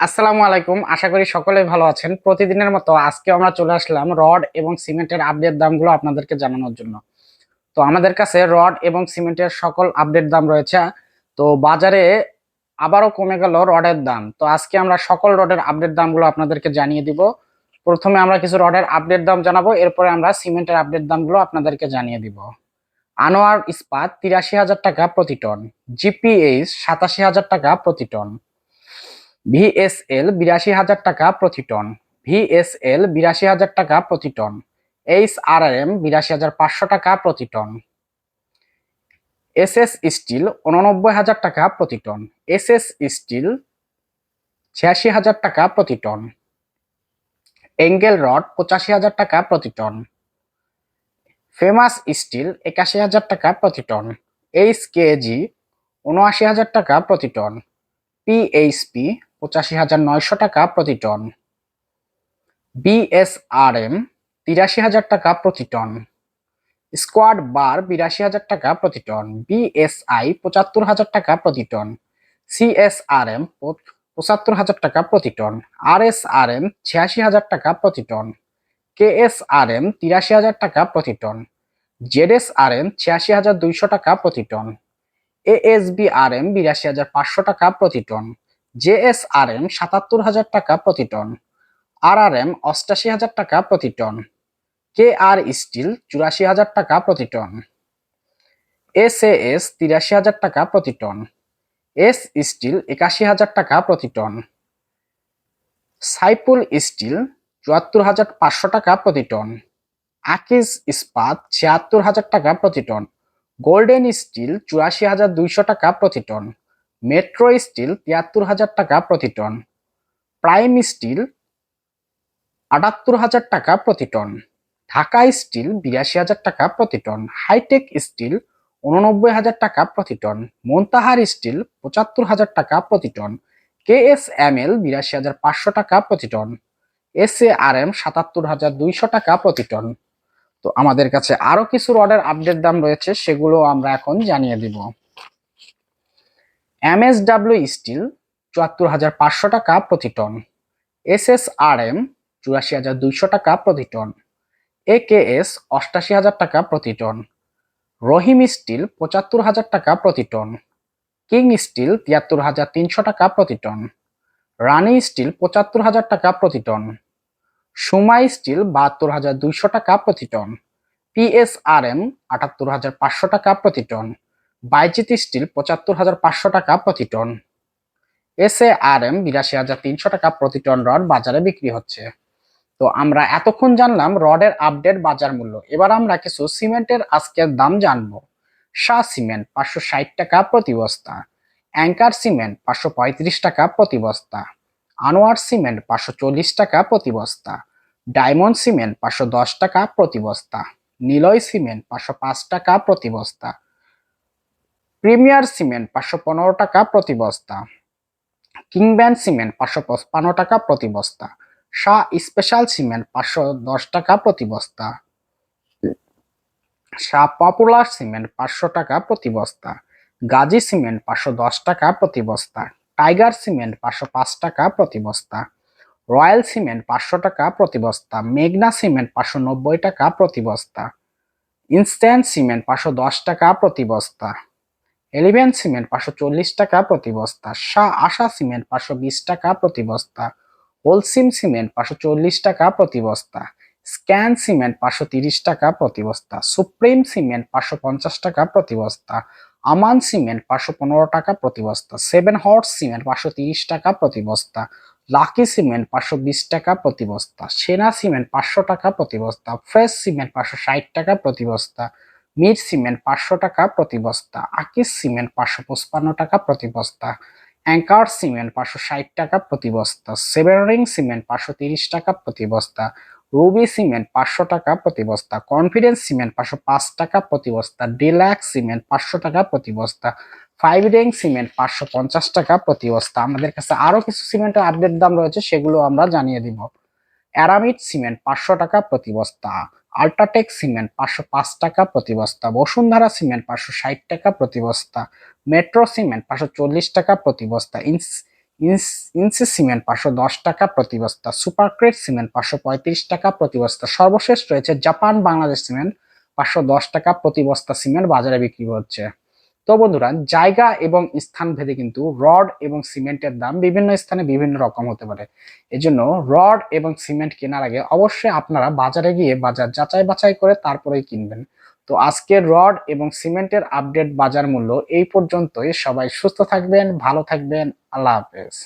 আসসালামু আলাইকুম। আশা করি সকলে ভালো আছেন। প্রতিদিনের মতো আজকে আমরা চলে আসলাম রড এবং সিমেন্টের আপডেট দামগুলো আপনাদেরকে জানানোর জন্য। তো আমাদের কাছে রড এবং সিমেন্টের সকল আপডেট দাম রয়েছে। তো বাজারে আবারও কমে গেল রডের দাম। তো আজকে আমরা সকল রডের আপডেট দামগুলো আপনাদেরকে জানিয়ে দিব। প্রথমে আমরা কিছু রডের আপডেট দাম জানাব, এরপরে আমরা সিমেন্টের আপডেট দামগুলো আপনাদেরকে জানিয়ে দিব। আনোয়ার ইস্পাত তিরাশি হাজার টাকা প্রতি টন জিপিএইচ সাতাশি হাজার টাকা প্রতি টন ভিএসএল বিরাশি হাজার টাকা প্রতি টন। ভিএসএল বিরাশি হাজার টাকা প্রতি টন। এইচ আর এম বিরাশি হাজার পাঁচশো টাকা প্রতি টন। এস এস স্টিল উননব্বই হাজার টাকা প্রতি টন। এস এস স্টিল ছিয়াশি হাজার টাকা প্রতি টন। এঙ্গেল রড পঁচাশি হাজার টাকা প্রতি টন। ফেমাস স্টিল একাশি হাজার টাকা প্রতি টন। এইচ কেজি উনআশি হাজার টাকা প্রতি টন। পিএইচপি পঁচাশি হাজার নয়শো টাকা প্রতি টন। বিএসআরএম তিরাশি হাজার টাকা প্রতি টন। স্কোয়াড বার বিরাশি হাজার টাকা প্রতি টন। বিএসআই পঁচাত্তর হাজার টাকা প্রতি টন। সিএসআরএম পঁচাত্তর হাজার টাকা প্রতি টন। আরএসআরএম ছিয়াশি হাজার টাকা প্রতি টন। কেএসআরএম তিরাশি হাজার টাকা প্রতি টন। জেডএসআরএম ছিয়াশি হাজার দুইশো টাকা প্রতি টন। এএসবিআরএম বিরাশি হাজার পাঁচশো টাকা প্রতি টন। জেএসআরএম সাতাত্তর হাজার টাকা প্রতি টন। আরআরএম অষ্টাশি হাজার টাকা প্রতি টন। কে আর স্টিল চুরাশি হাজার টাকা প্রতি টন। এসএএস তিরাশি হাজার টাকা প্রতি টন। এস স্টিল একাশি হাজার টাকা প্রতি টন। সাইপুল স্টিল চুয়াত্তর হাজার পাঁচশো টাকা প্রতি টন। আকিজ ইস্পাত ছিয়াত্তর হাজার টাকা প্রতি টন। গোল্ডেন স্টিল চুরাশি হাজার দুইশো টাকা প্রতি টন। মেট্রো স্টিল তিয়াত্তর হাজার টাকা প্রতি টন। প্রাইম স্টিল আটাত্তর হাজার টাকা প্রতি টন। ঢাকা স্টিল বিরাশি হাজার টাকা প্রতি টন। হাইটেক স্টিল উননব্বই হাজার টাকা প্রতি টন। মন্তাহার স্টিল পঁচাত্তর হাজার টাকা প্রতি টন। কে বিরাশি হাজার পাঁচশো টাকা প্রতি ton. S A R M সাতাত্তর হাজার দুইশো টাকা প্রতি টন। তো আমাদের কাছে আরও কিছু রডের আপডেট দাম রয়েছে, সেগুলো আমরা এখন জানিয়ে দিব। এমএসডাব্লিউ স্টিল, চুয়াত্তর হাজার পাঁচশো টাকা প্রতি টন। এম চুরাশি হাজার দুইশো টাকা প্রতি টন। এ কে এস অষ্টাশি হাজার টাকা প্রতি টন। রহিম স্টিল, পঁচাত্তর হাজার টাকা প্রতি টন। কিং স্টিল, তিয়াত্তর হাজার তিনশো টাকা প্রতি টন। রানি স্টিল, পঁচাত্তর হাজার টাকা প্রতি টন। সুমাই স্টিল, বাহাত্তর হাজার দুইশো টাকা প্রতি টন। পিএসআরএম, আটাত্তর হাজার পাঁচশো টাকা প্রতি টন। বাইজিত স্টিল পঁচাত্তর হাজার পাঁচশো টাকা প্রতি ton. S A R M বিরাশি হাজার তিনশো টাকা প্রতি টন রড বাজারে বিক্রি হচ্ছে। তো আমরা এতক্ষণ জানলাম রডের আপডেট বাজার মূল্য। এবার আমরা কিছু সিমেন্টের আজকের দাম জানব। শাহ সিমেন্ট পাঁচশো ষাট টাকা প্রতি বস্তা। অ্যাঙ্কার সিমেন্ট পাঁচশো পঁয়ত্রিশ টাকা প্রতি বস্তা। আনোয়ার সিমেন্ট পাঁচশো চল্লিশ টাকা প্রতি বস্তা। ডায়মন্ড সিমেন্ট পাঁচশো দশ টাকা প্রতি বস্তা। নিলয় সিমেন্ট পাঁচশো পাঁচ টাকা প্রতি বস্তা। প্রিমিয়ার সিমেন্ট পাঁচশো পনেরো টাকা প্রতি বস্তা। কিংব্যান সিমেন্ট পাঁচশো পঁচপান্ন টাকা প্রতি বস্তা। শাহ স্পেশাল সিমেন্ট পাঁচশো দশ টাকা প্রতি বস্তা। শাহ পপুলার সিমেন্ট পাঁচশো টাকা প্রতি বস্তা। গাজী সিমেন্ট পাঁচশো দশ টাকা প্রতি বস্তা। টাইগার সিমেন্ট পাঁচশো পাঁচ টাকা প্রতি বস্তা। রয়্যাল সিমেন্ট পাঁচশো টাকা প্রতি বস্তা। মেঘনা সিমেন্ট পাঁচশো নব্বই টাকা প্রতি বস্তা। ইনস্ট্যান্ট সিমেন্ট পাঁচশো দশ টাকা প্রতি বস্তা। এলিভেন সিমেন্ট পাঁচশো চল্লিশ টাকা প্রতি বস্তা শাহ আশা সিমেন্ট পাঁচশো বিশ টাকা প্রতি বস্তা হোলসিম সিমেন্ট পাঁচশো চল্লিশ টাকা প্রতি বস্তা স্ক্যান সিমেন্ট পাঁচশো তিরিশ টাকা প্রতি বস্তা সুপ্রিম সিমেন্ট পাঁচশো পঞ্চাশ টাকা প্রতি বস্তা আমান সিমেন্ট পাঁচশো পনেরো টাকা প্রতি বস্তা সেভেন হর্স সিমেন্ট পাঁচশো তিরিশ টাকা প্রতি বস্তা লাকি সিমেন্ট পাঁচশো বিশ টাকা প্রতি বস্তা সেনা সিমেন্ট পাঁচশো টাকা প্রতি বস্তা ফ্রেশ সিমেন্ট পাঁচশো ষাট টাকা প্রতি বস্তা মির সিমেন্ট পাঁচশো টাকা প্রতি বস্তা, আকিস সিমেন্ট পাঁচশো পঁচপান্ন টাকা প্রতি বস্তা, অ্যাঙ্কার সিমেন্ট পাঁচশো ষাট টাকা প্রতি বস্তা সেভেন রিং সিমেন্ট পাঁচশো তিরিশ টাকা প্রতি বস্তা, রুবি সিমেন্ট পাঁচশো টাকা প্রতি বস্তা, কনফিডেন্স সিমেন্ট পাঁচশো পাঁচ টাকা প্রতি বস্তা ডিল্যাক্স সিমেন্ট পাঁচশো টাকা প্রতি বস্তা ফাইভ রিং সিমেন্ট পাঁচশো পঞ্চাশ টাকা প্রতি বস্তা। আমাদের কাছে আরও কিছু সিমেন্টের আপডেট দাম রয়েছে, সেগুলো আমরা জানিয়ে দিব। অ্যারামিড সিমেন্ট পাঁচশো টাকা প্রতি বস্তা আল্ট্রাটেক সিমেন্ট পাঁচশো পাঁচ টাকা প্রতি বস্তা বসুন্ধরা সিমেন্ট পাঁচশো ষাট টাকা প্রতি বস্তা মেট্রো সিমেন্ট পাঁচশো চল্লিশ টাকা প্রতি বস্তা ইন্স- ইনসি সিমেন্ট পাঁচশো দশ টাকা প্রতি বস্তা সুপারক্রেট সিমেন্ট পাঁচশো পঁয়ত্রিশ টাকা প্রতি বস্তা সর্বশেষ রয়েছে জাপান বাংলাদেশ সিমেন্ট পাঁচশো দশ টাকা প্রতি বস্তা সিমেন্ট বাজারে বিক্রি হচ্ছে। তো বন্ধুরা, জায়গা এবং স্থান ভেদে কিন্তু রড এবং সিমেন্টের দাম বিভিন্ন স্থানে বিভিন্ন রকম হতে পারে। এজন্য রড এবং সিমেন্ট কেনার আগে অবশ্যই আপনারা বাজারে গিয়ে বাজার যাচাই বাছাই করে তারপরেই কিনবেন। তো আজকের রড এবং সিমেন্টের আপডেট বাজার মূল্য এই পর্যন্তই। সবাই সুস্থ থাকবেন, ভালো থাকবেন। আল্লাহ হাফেজ।